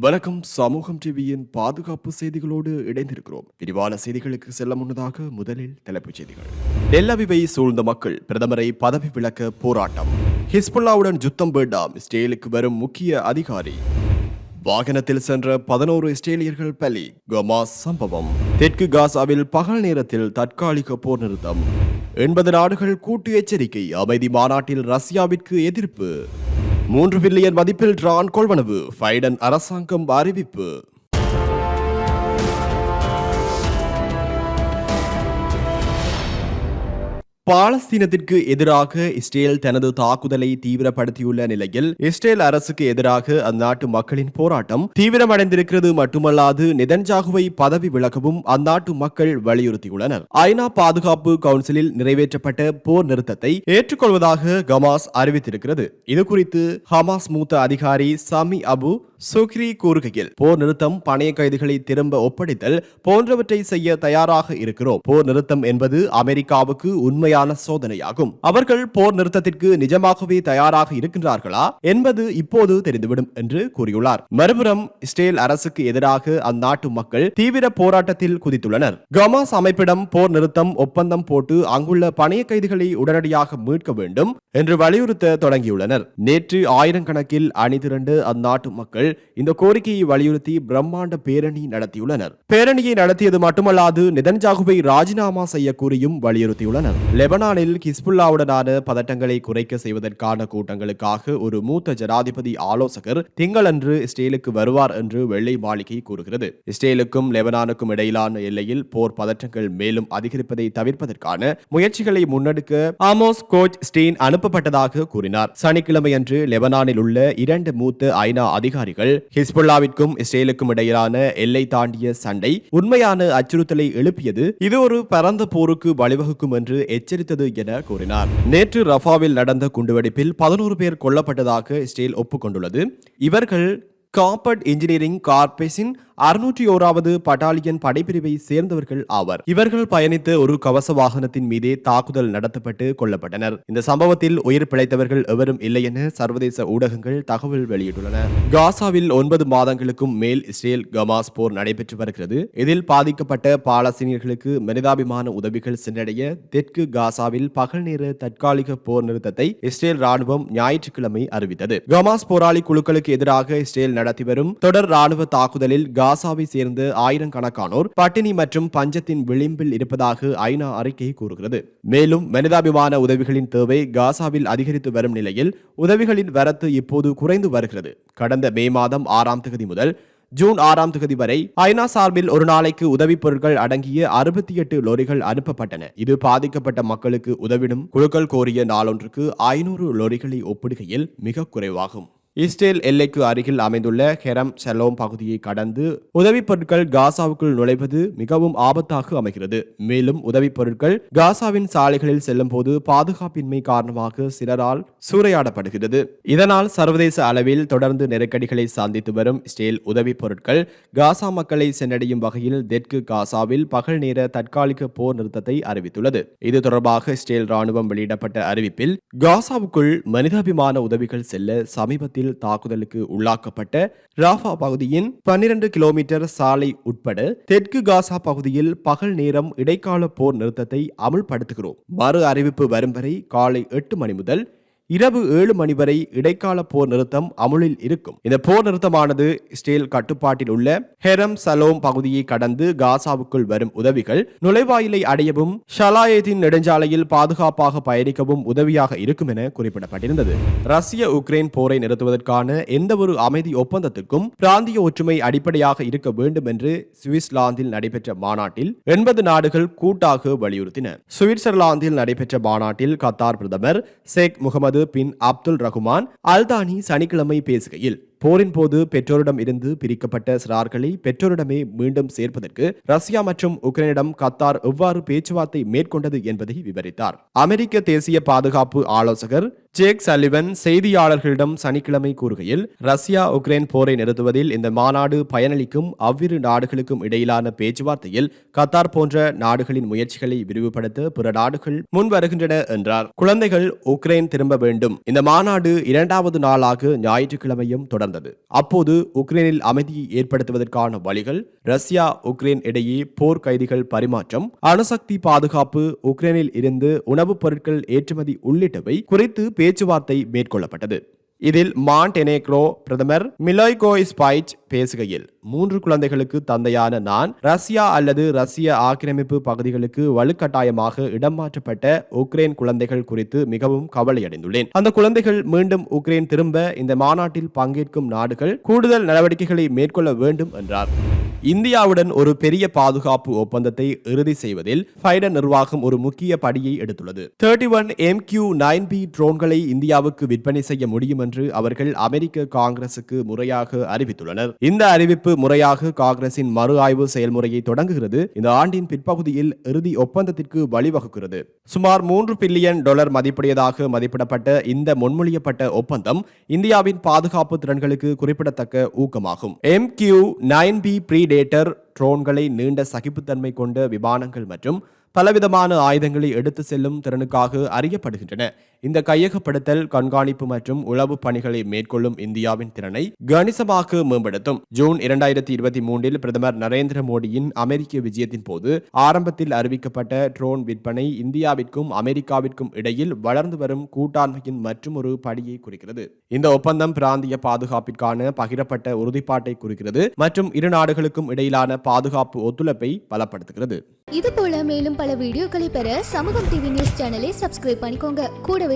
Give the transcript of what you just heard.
வணக்கம். சமூகம் டிவியின் பாதுகாப்பு செய்திகளோடு இணைந்திருக்கிறோம். விரிவான செய்திகளுக்கு செல்ல முன்னதாக முதலில் தலைப்புச் செய்திகள். டெல்லவிவை சூழ்ந்த மக்கள் பிரதமரை பதவி விலக்க போராட்டம். ஹிஸ்புல்லாவுடன் யுத்தம் வேண்டாம் இஸ்ரேலுக்கு வரும் முக்கிய அதிகாரி. வாகனத்தில் சென்ற பதினோரு இஸ்ரேலியர்கள் பலி கமாஸ் சம்பவம். தெற்கு காசாவில் பகல் நேரத்தில் தற்காலிக போர் நிறுத்தம். எண்பது நாடுகள் கூட்டு எச்சரிக்கை அமைதி மாநாட்டில் ரஷ்யாவிற்கு எதிர்ப்பு. மூன்று பில்லியன் மதிப்பில் டிரான் கொள்வனவு பைடன் அரசாங்கம் அறிவிப்பு. பாலஸ்தீனத்திற்கு எதிராக இஸ்ரேல் தனது தாக்குதலை தீவிரப்படுத்தியுள்ள நிலையில் இஸ்ரேல் அரசுக்கு எதிராக அந்நாட்டு மக்களின் போராட்டம் தீவிரமடைந்திருக்கிறது மட்டுமல்லாது நெதன்ஜாகுவை பதவி விலகவும் அந்நாட்டு மக்கள் வலியுறுத்தியுள்ளனர். ஐநா பாதுகாப்பு கவுன்சிலில் நிறைவேற்றப்பட்ட போர் நிறுத்தத்தை ஏற்றுக்கொள்வதாக கமாஸ் அறிவித்திருக்கிறது. இதுகுறித்து ஹமாஸ் மூத்த அதிகாரி சமி அபு சுக்ரி கூறுகையில் போர் நிறுத்தம் பணைய கைதிகளை திரும்ப ஒப்படைத்தல் போன்றவற்றை செய்ய தயாராக இருக்கிறோம். போர் நிறுத்தம் என்பது அமெரிக்காவுக்கு உண்மையான சோதனையாகும். அவர்கள் போர் நிறுத்தத்திற்கு நிஜமாகவே தயாராக இருக்கின்றார்களா என்பது இப்போது தெரிந்துவிடும் என்று கூறியுள்ளார். மறுபுறம் இஸ்ரேல் அரசுக்கு எதிராக அந்நாட்டு மக்கள் தீவிர போராட்டத்தில் குதித்துள்ளனர். கமாஸ் அமைப்பிடம் போர் நிறுத்தம் ஒப்பந்தம் போட்டு அங்குள்ள பணைய கைதிகளை உடனடியாக மீட்க வேண்டும் என்று வலியுறுத்த தொடங்கியுள்ளனர். நேற்று ஆயிரக்கணக்கில் அணிதிரண்டு அந்நாட்டு மக்கள் இந்த கோரிக்கையை வலியுறுத்தி பிரம்மாண்ட பேரணி நடத்தியுள்ளனர். பேரணியை நடத்தியது மட்டுமல்லாது நிதன்ஜாகுவை ராஜினாமா செய்ய கூறியும் வலியுறுத்தியுள்ளனர். லெபனானில் ஹிஸ்புல்லாவுடனான பதட்டங்களை குறைக்க செய்வதற்கான கூட்டங்களுக்காக ஒரு மூத்த ஜனாதிபதி ஆலோசகர் திங்களன்று இஸ்ரேலுக்கு வருவார் என்று வெள்ளை மாளிகை கூறுகிறது. இஸ்ரேலுக்கும் லெபனானுக்கும் இடையிலான எல்லையில் போர் பதற்றங்கள் மேலும் அதிகரிப்பதை தவிர்ப்பதற்கான முயற்சிகளை முன்னெடுக்க ஆமோஸ் கோச் ஸ்டீன் அனுப்பப்பட்டதாக கூறினார். சனிக்கிழமையன்று லெபனானில் உள்ள இரண்டு மூத்த ஐநா அதிகாரிகள் ஹிஸ்புல்லாவிற்கும் இஸ்ரேலுக்கும் இடையிலான எல்லை தாண்டிய சண்டை உண்மையான அச்சுறுத்தலை எழுப்பியது. இது ஒரு பரந்த போருக்கு வழிவகுக்கும் என்று எச்சரித்தது என கூறினார். நேற்று ரஃபாவில் நடந்த குண்டுவெடிப்பில் பதினோரு பேர் கொல்லப்பட்டதாக இஸ்ரேல் ஒப்புக்கொண்டுள்ளது. இவர்கள் காப்பர்ட் இன்ஜினியரிங் கார்பரேஷன் அறுநூற்றி ஓராவது பட்டாலியன் படைப்பிரிவை சேர்ந்தவர்கள் ஆவர். இவர்கள் பயணித்த ஒரு கவச வாகனத்தின் மீதே தாக்குதல் நடத்தப்பட்டு கொல்லப்பட்டனர். இந்த சம்பவத்தில் உயிர் பிழைத்தவர்கள் எவரும் இல்லை என சர்வதேச ஊடகங்கள் தகவல் வெளியிட்டுள்ளன. காசாவில் ஒன்பது மாதங்களுக்கும் மேல் இஸ்ரேல் கமாஸ் போர் நடைபெற்று வருகிறது. இதில் பாதிக்கப்பட்ட பாலஸ்தீனியர்களுக்கு மனிதாபிமான உதவிகள் சென்றடைய தெற்கு காசாவில் பகல் நேர தற்காலிக போர் நிறுத்தத்தை இஸ்ரேல் ராணுவம் ஞாயிற்றுக்கிழமை அறிவித்தது. கமாஸ் போராளி குழுக்களுக்கு எதிராக இஸ்ரேல் நடத்தி வரும் தொடர் ராணுவ தாக்குதலில் காசாவை சேர்ந்த ஆயிரக்கணக்கானோர் பட்டினி மற்றும் பஞ்சத்தின் விளிம்பில் இருப்பதாக ஐநா அறிக்கை கூறுகிறது. மேலும் மனிதாபிமான உதவிகளின் தேவை காசாவில் அதிகரித்து வரும் நிலையில் உதவிகளின் வரத்து இப்போது குறைந்து வருகிறது. கடந்த மே மாதம் ஆறாம் தேதி முதல் ஜூன் ஆறாம் தேதி வரை ஐநா சார்பில் ஒரு நாளைக்கு உதவிப் பொருட்கள் அடங்கிய அறுபத்தி எட்டு லொரிகள் அனுப்பப்பட்டன. இது பாதிக்கப்பட்ட மக்களுக்கு உதவிடும் குழுக்கள் கோரிய நாளொன்றுக்கு ஐநூறு லொரிகளை ஒப்பிடுகையில் மிக குறைவாகும். இஸ்ரேல் எல்லைக்கு அருகில் அமைந்துள்ள ஹெரம் செலோம் பகுதியை கடந்து உதவிப் பொருட்கள் காசாவுக்குள் நுழைவது மிகவும் ஆபத்தாக அமைகிறது. மேலும் உதவிப் பொருட்கள் காசாவின் சாலைகளில் செல்லும் போது பாதுகாப்பின்மை காரணமாக சிலரால் சூறையாடப்படுகிறது. இதனால் சர்வதேச அளவில் தொடர்ந்து நெருக்கடிகளை சந்தித்து வரும் இஸ்ரேல் உதவிப் பொருட்கள் காசா மக்களை சென்றடையும் வகையில் தெற்கு காசாவில் பகல் நேர தற்காலிக போர் நிறுத்தத்தை அறிவித்துள்ளது. இது தொடர்பாக இஸ்ரேல் ராணுவம் வெளியிடப்பட்ட அறிவிப்பில் காசாவுக்குள் மனிதாபிமான உதவிகள் செல்ல சமீபத்தில் தாக்குதலுக்கு உள்ளாக்கப்பட்ட ராஃபா பகுதியின் பன்னிரண்டு கிலோமீட்டர் சாலை உட்பட தெற்கு காசா பகுதியில் பகல் நேரம் இடைக்கால போர் நிறுத்தத்தை அமுல்படுத்துகிறோம். மறு அறிவிப்பு வரும் வரை காலை எட்டு மணி முதல் இரவு ஏழு மணி வரை இடைக்கால போர் நிறுத்தம் அமுலில் இருக்கும். இந்த போர் நிறுத்தமானது இஸ்ரேல் கட்டுப்பாட்டில் உள்ள ஹெரம் சலோம் பகுதியை கடந்து காசாவுக்குள் வரும் உதவிகள் நுழைவாயிலை அடையவும் ஷலாயத்தின் நெடுஞ்சாலையில் பாதுகாப்பாக பயணிக்கவும் உதவியாக இருக்கும் என குறிப்பிடப்பட்டிருந்தது. ரஷ்ய உக்ரைன் போரை நிறுத்துவதற்கான எந்த ஒரு அமைதி ஒப்பந்தத்துக்கும் பிராந்திய ஒற்றுமை அடிப்படையாக இருக்க வேண்டும் என்று சுவிட்சர்லாந்தில் நடைபெற்ற மாநாட்டில் எண்பது நாடுகள் கூட்டாக வலியுறுத்தின. சுவிட்சர்லாந்தில் நடைபெற்ற மாநாட்டில் கத்தார் பிரதமர் Sheikh Mohammed bin Abdul Rahman Al Thani சனிக்கிழமை பேசுகையில் போரின் போது பெற்றோரிடம் இருந்து பிரிக்கப்பட்ட சிறார்களை பெற்றோரிடமே மீண்டும் சேர்ப்பதற்கு ரஷ்யா மற்றும் உக்ரைனிடம் கத்தார் எவ்வாறு பேச்சுவார்த்தை மேற்கொண்டது என்பதை விவரித்தார். அமெரிக்க தேசிய பாதுகாப்பு ஆலோசகர் ஜேக் சலிவன் செய்தியாளர்களிடம் சனிக்கிழமை கூறுகையில் ரஷ்யா உக்ரைன் போரை நிறுத்துவதில் இந்த மாநாடு பயனளிக்கும் அவ்விரு நாடுகளுக்கும் இடையிலான பேச்சுவார்த்தையில் கத்தார் போன்ற நாடுகளின் முயற்சிகளை விரிவுபடுத்த பிற நாடுகள் முன் வருகின்றன என்றார். குழந்தைகள் உக்ரைன் திரும்ப வேண்டும். இந்த மாநாடு இரண்டாவது நாளாக ஞாயிற்றுக்கிழமையும் தொடர்ந்தது. அப்போது உக்ரைனில் அமைதியை ஏற்படுத்துவதற்கான வழிகள் ரஷ்யா உக்ரைன் இடையே போர் கைதிகள் பரிமாற்றம் அணுசக்தி பாதுகாப்பு உக்ரைனில் இருந்து உணவுப் பொருட்கள் ஏற்றுமதி உள்ளிட்டவை குறித்து பேச்சுவார்த்தை மேற்கொள்ளப்பட்டது. இதில் மாண்டெனேக்ரோ பிரதமர் மிலோய்கோ ஸ்பைச் பேசுகையில் மூன்று குழந்தைகளுக்கு தந்தையான நான் ரஷ்யா அல்லது ரஷ்ய ஆக்கிரமிப்பு பகுதிகளுக்கு வலுக்கட்டாயமாக இடம் மாற்றப்பட்ட உக்ரைன் குழந்தைகள் குறித்து மிகவும் கவலையடைந்துள்ளேன். அந்த குழந்தைகள் மீண்டும் உக்ரைன் திரும்ப இந்த மாநாட்டில் பங்கேற்கும் நாடுகள் கூடுதல் நடவடிக்கைகளை மேற்கொள்ள வேண்டும் என்றார். இந்தியாவுடன் ஒரு பெரிய பாதுகாப்பு ஒப்பந்தத்தை இறுதி செய்வதில் பைடன் நிர்வாகம் ஒரு முக்கிய படியை எடுத்துள்ளது. Thirty one M Q nine B ட்ரோன்களை இந்தியாவுக்கு விற்பனை செய்ய முடியும் என்று அவர்கள் அமெரிக்க காங்கிரசுக்கு முறையாக அறிவித்துள்ளனர். இந்த அறிவிப்பு முறையாக காங்கிரசின் மறு ஆய்வு செயல்முறையை தொடங்குகிறது. இந்த ஆண்டின் பிற்பகுதியில் இறுதி ஒப்பந்தத்திற்கு வழிவகுக்கிறது. சுமார் மூன்று பில்லியன் டாலர் மதிப்புடையதாக மதிப்பிடப்பட்ட இந்த முன்மொழியப்பட்ட ஒப்பந்தம் இந்தியாவின் பாதுகாப்பு திறன்களுக்கு குறிப்பிடத்தக்க ஊக்கமாகும். M Q nine B pre predator ட்ரோன்களை நீண்ட சகிப்புத்தன்மை கொண்ட விமானங்கள் மற்றும் பலவிதமான ஆயுதங்களை எடுத்து செல்லும் திறனுக்காக அறியப்படுகின்றன. இந்த கையகப்படுத்தல் கண்காணிப்பு மற்றும் உளவு பணிகளை மேற்கொள்ளும் இந்தியாவின் திறனை கணிசமாக மேம்படுத்தும். ஜூன் இரண்டாயிரத்தி இருபத்தி மூன்றில் பிரதமர் நரேந்திர மோடியின் அமெரிக்க விஜயத்தின் போது ஆரம்பத்தில் அறிவிக்கப்பட்ட ட்ரோன் விற்பனை இந்தியாவிற்கும் அமெரிக்காவிற்கும் இடையில் வளர்ந்து வரும் கூட்டாண்மையின் மற்றொரு படியை குறிக்கிறது. இந்த ஒப்பந்தம் பிராந்திய பாதுகாப்பிற்கான பகிரப்பட்ட உறுதிப்பாட்டை குறிக்கிறது மற்றும் இரு நாடுகளுக்கும் இடையிலான பாதுகாப்பு ஒத்துழைப்பை பலப்படுத்துகிறது. இது போல மேலும் பல வீடியோக்களை பெற சமூகம் டிவி நியூஸ் சேனலை சப்ஸ்கிரைப் பண்ணிக்கோங்க. கூடவே